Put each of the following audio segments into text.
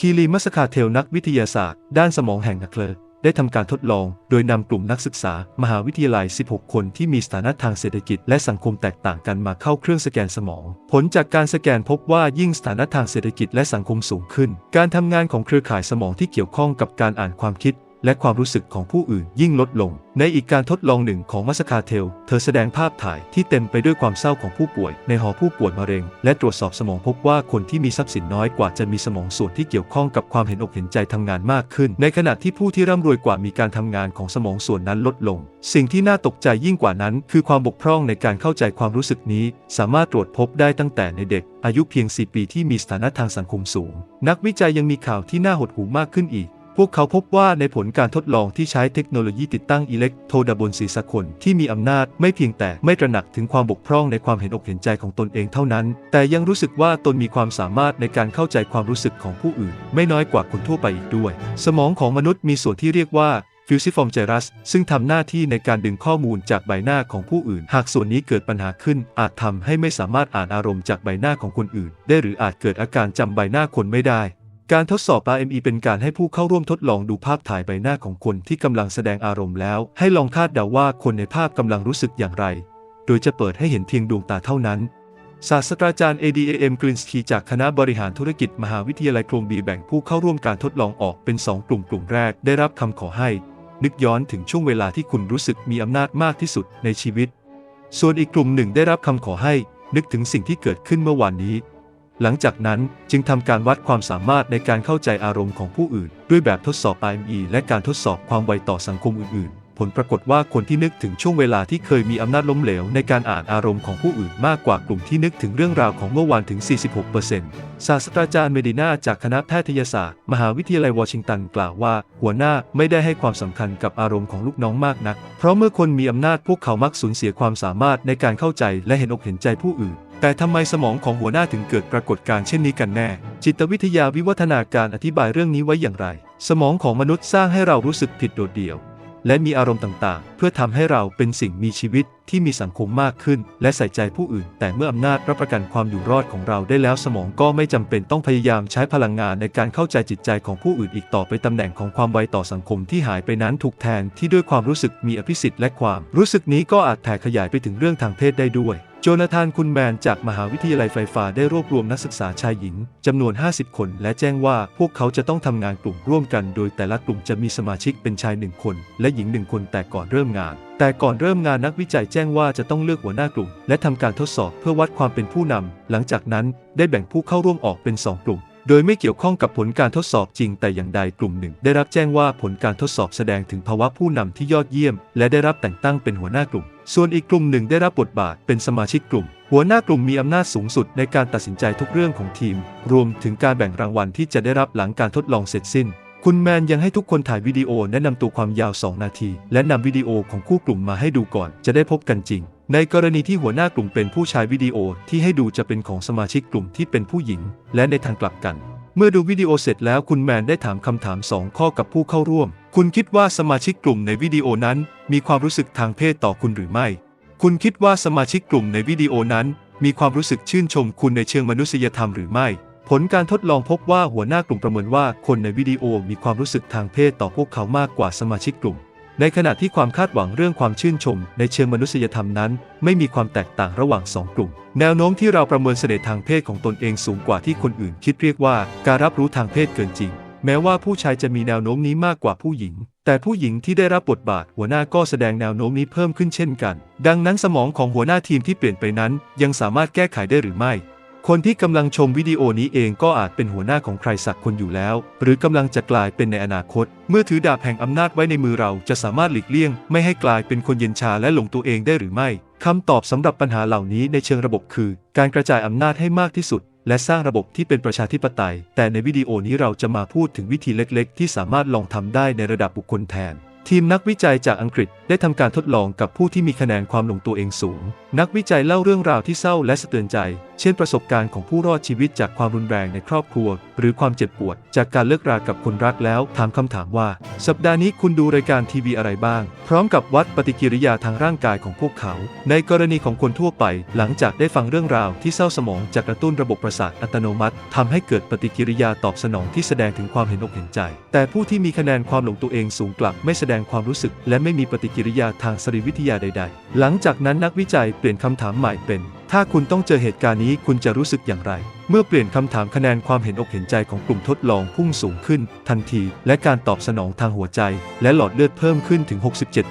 คีรีมัสคาเทลนักวิทยาศาสตร์ ด้านสมองแห่งนักเลอได้ทำการทดลอง โดยนำกลุ่มนักศึกษา มหาวิทยาลัย 16 คนที่มีสถานะทางเศรษฐกิจและสังคมแตกต่างกันมาเข้าเครื่องสแกนสมอง ผลจากการสแกนพบว่ายิ่งสถานะทางเศรษฐกิจและสังคมสูงขึ้น การทำงานของเครือข่ายสมองที่เกี่ยวข้องกับการอ่านความคิด และความรู้สึกของผู้อื่นยิ่งลดลง ในอีกการทดลองหนึ่งของมัสคาเทล เธอแสดงภาพถ่ายที่เต็มไปด้วยความเศร้าของผู้ป่วย ในหอผู้ป่วยมะเร็ง และตรวจสอบสมองพบว่าคนที่มีทรัพย์สินน้อยกว่าจะมีสมองส่วนที่เกี่ยวข้องกับความเห็นอกเห็นใจทำงานมากขึ้น ในขณะที่ผู้ที่ร่ำรวยกว่ามีการทำงานของสมองส่วนนั้นลดลง สิ่งที่น่าตกใจยิ่งกว่านั้น คือความบกพร่องในการเข้าใจความรู้สึกนี้ สามารถตรวจพบได้ตั้งแต่ในเด็กอายุเพียง 4 ปีที่มีสถานะทางสังคมสูง นักวิจัยยังมีข่าวที่น่าหดหู่มากขึ้นอีก พวกเขาพบว่าในผลการทดลองที่ใช้เทคโนโลยีติดตั้งอิเล็กโทรดบนศีรษะคนที่มีอำนาจไม่เพียงแต่ไม่ตระหนักถึงความบกพร่องในความเห็นอกเห็นใจของตนเองเท่านั้น แต่ยังรู้สึกว่าตนมีความสามารถในการเข้าใจความรู้สึกของผู้อื่น ไม่น้อยกว่าคนทั่วไปอีกด้วย สมองของมนุษย์มีส่วนที่เรียกว่า fusiform gyrus ซึ่งทำหน้าที่ในการดึงข้อมูลจากใบหน้าของผู้อื่น หากส่วนนี้เกิดปัญหาขึ้น อาจทำให้ไม่สามารถอ่านอารมณ์จากใบหน้าของคนอื่น ได้หรืออาจเกิดอาการจำใบหน้าคนไม่ได้ การทดสอบ RME เป็นการให้ผู้เข้าร่วมทดลองดูภาพถ่ายใบหน้าของคนที่กำลังแสดงอารมณ์แล้ว ให้ลองคาดเดาว่าคนในภาพกำลังรู้สึกอย่างไร โดยจะเปิดให้เห็นเพียงดวงตาเท่านั้น ศาสตราจารย์ ADAM กรินสคีจากคณะบริหารธุรกิจมหาวิทยาลัยโคลมบีแบ่งผู้เข้าร่วมการทดลองออกเป็น 2 กลุ่มกลุ่มแรกได้รับคำขอให้ นึกย้อนถึงช่วงเวลาที่คุณรู้สึกมีอำนาจมากที่สุดในชีวิต ส่วนอีกกลุ่มหนึ่งได้รับคำขอให้ นึกถึงสิ่งที่เกิดขึ้นเมื่อวานนี้ หลังจากนั้นจึงทำการวัดความสามารถในการเข้าใจอารมณ์ของผู้อื่น ด้วยแบบทดสอบ IME และการทดสอบความไวต่อสังคมอื่นๆ ผลปรากฏว่าคนที่นึกถึงช่วงเวลาที่เคยมีอำนาจล้มเหลวในการอ่านอารมณ์ของผู้อื่นมากกว่ากลุ่มที่นึกถึงเรื่องราวของเมื่อวานถึง 46%ศาสตราจารย์เมดินาจากคณะแพทยศาสตร์ มหาวิทยาลัยวอชิงตันกล่าวว่า หัวหน้าไม่ได้ให้ความสำคัญกับอารมณ์ของลูกน้องมากนัก เพราะเมื่อคนมีอำนาจพวกเขามักสูญเสียความสามารถในการเข้าใจและเห็นอกเห็นใจผู้อื่น แต่ทำไมสมองของหัวหน้าถึงเกิดปรากฏการณ์เช่นนี้กันแน่ จิตวิทยาวิวัฒนาการอธิบายเรื่องนี้ไว้อย่างไร สมองของมนุษย์สร้างให้เรารู้สึกผิดโดดเดี่ยว และมีอารมณ์ต่างๆ เพื่อทำให้เราเป็นสิ่งมีชีวิตที่มีสังคมมากขึ้น และใส่ใจผู้อื่น แต่เมื่ออำนาจรับประกันความอยู่รอดของเราได้แล้วสมองก็ไม่จำเป็นต้องพยายามใช้พลังงานในการเข้าใจจิตใจของผู้อื่นอีกต่อไปตำแหน่งของความไวต่อสังคมที่หายไปนั้นถูกแทนที่ด้วยความรู้สึกมีอภิสิทธิ์และความรู้สึกนี้ก็อาจแผ่ขยายไปถึงเรื่องทางเพศได้ด้วย จนาธานคุณแมนจากมหาวิทยาลัยไฟฟ้าได้รวบรวมนักศึกษาชายหญิงจำนวน 50 คน และแจ้งว่าพวกเขาจะต้องทำงานกลุ่มร่วมกัน โดยแต่ละกลุ่มจะมีสมาชิกเป็นชายหนึ่งคน และหญิงหนึ่งคนแต่ก่อนเริ่มงาน แต่ก่อนเริ่มงานนักวิจัยแจ้งว่าจะต้องเลือกหัวหน้ากลุ่ม และทำการทดสอบเพื่อวัดความเป็นผู้นำหลังจากนั้นได้แบ่งผู้เข้าร่วมออกเป็น 2 กลุ่ม โดยไม่เกี่ยวข้องกับผลการทดสอบจริงแต่อย่างใดกลุ่มหนึ่ง ได้รับแจ้งว่าผลการทดสอบแสดงถึงภาวะผู้นำที่ยอดเยี่ยม และได้รับแต่งตั้งเป็นหัวหน้ากลุ่ม ส่วนอีกกลุ่มหนึ่งได้รับบทบาทเป็นสมาชิกกลุ่ม หัวหน้ากลุ่มมีอำนาจสูงสุดในการตัดสินใจทุกเรื่องของทีม รวมถึงการแบ่งรางวัลที่จะได้รับหลังการทดลองเสร็จสิ้น คุณแมนยังให้ทุกคนถ่ายวิดีโอแนะนำตัวความยาว 2 นาที และนำวิดีโอของคู่กลุ่มมาให้ดูก่อน จะได้พบกันจริง ในกรณีที่หัวหน้ากลุ่มเป็นผู้ชายวิดีโอที่ให้ดูจะเป็นของสมาชิกกลุ่มที่เป็นผู้หญิง และในทางกลับกัน เมื่อดูวิดีโอเสร็จแล้วคุณแมนได้ถามคำถาม 2 ข้อกับผู้เข้าร่วม คุณคิดว่าสมาชิกกลุ่มในวิดีโอนั้น มีความรู้สึกทางเพศต่อคุณหรือไม่ คุณคิดว่าสมาชิกกลุ่มในวิดีโอนั้น มีความรู้สึกชื่นชมคุณในเชิงมนุษยธรรมหรือไม่ ผลการทดลองพบว่าหัวหน้ากลุ่มประเมินว่าคนในวิดีโอมีความรู้สึกทางเพศต่อพวกเขามากกว่าสมาชิกกลุ่ม ในขณะที่ความคาดหวังเรื่องความชื่นชม ในเชิงมนุษยธรรมนั้น ไม่มีความแตกต่างระหว่างสองกลุ่ม แนวโน้มที่เราประเมินเสน่ห์ทางเพศของตนเองสูงกว่าที่คนอื่นคิดเรียกว่า การรับรู้ทางเพศเกินจริง แม้ว่าผู้ชายจะมีแนวโน้มนี้มากกว่าผู้หญิง แต่ผู้หญิงที่ได้รับบทบาทหัวหน้าก็แสดงแนวโน้มนี้เพิ่มขึ้นเช่นกัน ดังนั้นสมองของหัวหน้าทีมที่เปลี่ยนไปนั้น ยังสามารถแก้ไขได้หรือไม่ คนที่กำลังชมวิดีโอนี้เองก็อาจเป็นหัวหน้าของใครสักคนอยู่แล้ว หรือกำลังจะกลายเป็นในอนาคต เมื่อถือดาบแห่งอำนาจไว้ในมือเราจะสามารถหลีกเลี่ยง ไม่ให้กลายเป็นคนเย็นชาและหลงตัวเองได้หรือไม่คำตอบสำหรับปัญหาเหล่านี้ในเชิงระบบคือ การกระจายอำนาจให้มากที่สุด และสร้างระบบที่เป็นประชาธิปไตย แต่ในวิดีโอนี้เราจะมาพูดถึงวิธีเล็ก ๆ ที่สามารถลองทำได้ในระดับบุคคลแทน ทีมนักวิจัยจากอังกฤษได้ทำการทดลองกับผู้ที่มีคะแนนความหลงตัวเองสูง นักวิจัยเล่าเรื่องราวที่เศร้าและสะเทือนใจ เช่นประสบการณ์ของผู้รอดชีวิตจากความรุนแรงในครอบครัว หรือความเจ็บปวด จากการเลิกรากับคนรักแล้วถามคำถามว่า สัปดาห์นี้คุณดูรายการทีวีอะไรบ้าง พร้อมกับวัดปฏิกิริยาทางร่างกายของพวกเขา ในกรณีของคนทั่วไป หลังจากได้ฟังเรื่องราวที่เศร้าสมองจะกระตุ้นระบบประสาทอัตโนมัติทำให้เกิดปฏิกิริยาตอบสนองที่แสดงถึงความเห็นอกเห็นใจ แต่ผู้ที่มีคะแนนความหลงตัวเองสูงกลับไม่แสดงงความรู้สึก และไม่มีปฏิกิริยาทางสรีวิทยาใด ๆ หลังจากนั้นนักวิจัยเปลี่ยนคำถามใหม่เป็น ถ้าคุณต้องเจอเหตุการณ์นี้คุณจะรู้สึกอย่างไร เมื่อเปลี่ยนคำถามคะแนนความเห็นอกเห็นใจของกลุ่มทดลองพุ่งสูงขึ้น ทันที และการตอบสนองทางหัวใจ และหลอดเลือดเพิ่มขึ้นถึง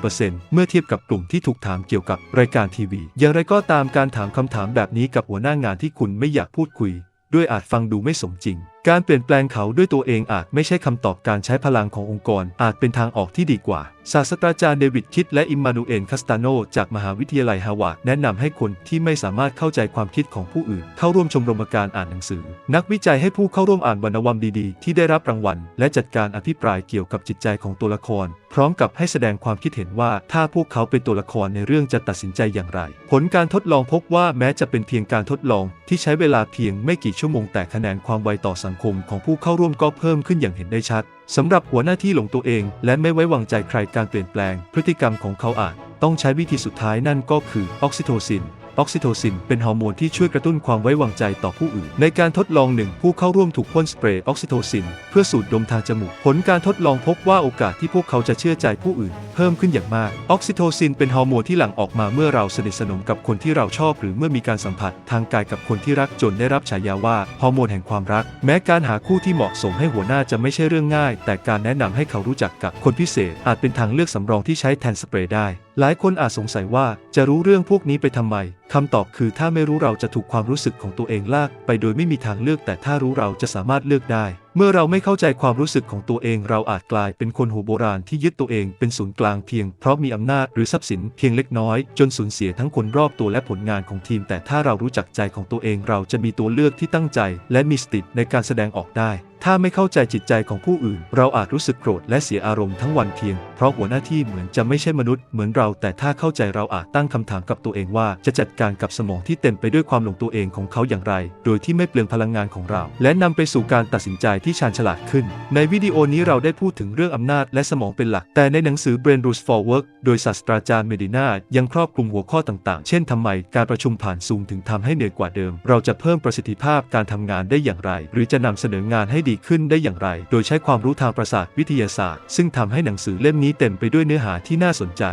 67%เมื่อเทียบกับกลุ่มที่ถูกถามเกี่ยวกับรายการทีวี อย่างไรก็ตามการถามคำถามแบบนี้กับหัวหน้างานที่คุณไม่อยากพูดคุย ด้วยอาจฟังดูไม่สมจริง การเปลี่ยนแปลงเขาด้วยตัวเองอาจไม่ใช่คำตอบการใช้พลังขององค์กร อาจเป็นทางออกที่ดีกว่า ศาสตราจารย์เดวิดคิดและอิมมานูเอลคาสตาโน จากมหาวิทยาลัยฮาวาดแนะนำให้คนที่ไม่สามารถเข้าใจความคิดของผู้อื่น เข้าร่วมชมรมการอ่านหนังสือ นักวิจัยให้ผู้เข้าร่วมอ่านวรรณวรรณดีๆ ที่ได้รับรางวัล และจัดการอภิปรายเกี่ยวกับจิตใจของตัวละคร พร้อมกับให้แสดงความคิดเห็นว่าถ้าพวกเขาเป็นตัวละครในเรื่องจะตัดสินใจอย่างไร ผลการทดลองพบว่าแม้จะเป็นเพียงการทดลองที่ใช้เวลาเพียงไม่กี่ชั่วโมงแต่คะแนนความไวต่อสังคมของผู้เข้าร่วมก็เพิ่มขึ้นอย่างเห็นได้ชัดสำหรับหัวหน้าที่หลงตัวเอง และไม่ไว้วางใจใครการเปลี่ยนแปลง พฤติกรรมของเขาอาจ ต้องใช้วิธีสุดท้ายนั่นก็คือออกซิโทซิน ออกซิโทซิน เป็นฮอร์โมนที่ช่วยกระตุ้นความไว้วางใจต่อผู้อื่น ในการทดลองหนึ่งผู้เข้าร่วมถูกพ่นสเปรย์ออกซิโทซิน เพื่อสูดดมทางจมูก ผลการทดลองพบว่าโอกาสที่พวกเขาจะเชื่อใจผู้อื่น เพิ่มขึ้นอย่างมาก ออกซิโทซินเป็นฮอร์โมนที่หลั่งออกมาเมื่อเราสนิทสนมกับคนที่เราชอบ หรือเมื่อมีการสัมผัสทางกายกับคนที่รักจนได้รับฉายาว่าฮอร์โมนแห่งความรัก แม้การหาคู่ที่เหมาะสมให้หัวหน้าจะไม่ใช่เรื่องง่าย แต่การแนะนำให้เขารู้จักกับคนพิเศษ อาจเป็นทางเลือกสำรองที่ใช้แทนสเปรย์ได้ หลายคนอาจสงสัยว่าจะรู้เรื่องพวกนี้ไปทำไม คำตอบคือถ้าไม่รู้เราจะถูกความรู้สึกของตัวเองลากไปโดยไม่มีทางเลือก แต่ถ้ารู้เราจะสามารถเลือกได้ เมื่อเราไม่เข้าใจความรู้สึกของตัวเอง เราอาจกลายเป็นคนหัวโบราณที่ยึดตัวเองเป็นศูนย์กลางเพียง เพราะมีอำนาจหรือทรัพย์สินเพียงเล็กน้อย จนสูญเสียทั้งคนรอบตัวและผลงานของทีม แต่ถ้าเรารู้จักใจของตัวเองเราจะมีตัวเลือกที่ตั้งใจ และมีสติในการแสดงออกได้ ถ้าไม่เข้าใจจิตใจของผู้อื่น เราอาจรู้สึกโกรธและเสียอารมณ์ทั้งวันเพียง เพราะหัวหน้าที่เหมือนจะไม่ใช่มนุษย์เหมือนเรา แต่ถ้าเข้าใจเราอาจตั้งคำถามกับตัวเองว่า จะจัดการกับสมองที่เต็มไปด้วยความหลงตัวเองของเขาอย่างไร โดยที่ไม่เปลืองพลังงานของเรา และนำไปสู่การตัดสินใจที่ชาญฉลาดขึ้น ในวิดีโอนี้เราได้พูดถึงเรื่องอำนาจและสมองเป็นหลัก แต่ในหนังสือ Brain Rules for Work โดยศาสตราจารย์เมดินายังครอบคลุมหัวข้อต่างๆ เช่นทำไมการประชุมผ่านซูมถึงทำให้เหนื่อยกว่าเดิม เราจะเพิ่มประสิทธิภาพการทำงานได้อย่างไร หรือจะนำเสนองานให้ดีขึ้นได้อย่างไร โดยใช้ความรู้ทางประสาทวิทยาศาสตร์ ซึ่งทำให้หนังสือเล่มนี้เต็มไปด้วยเนื้อหาที่น่าสนใจ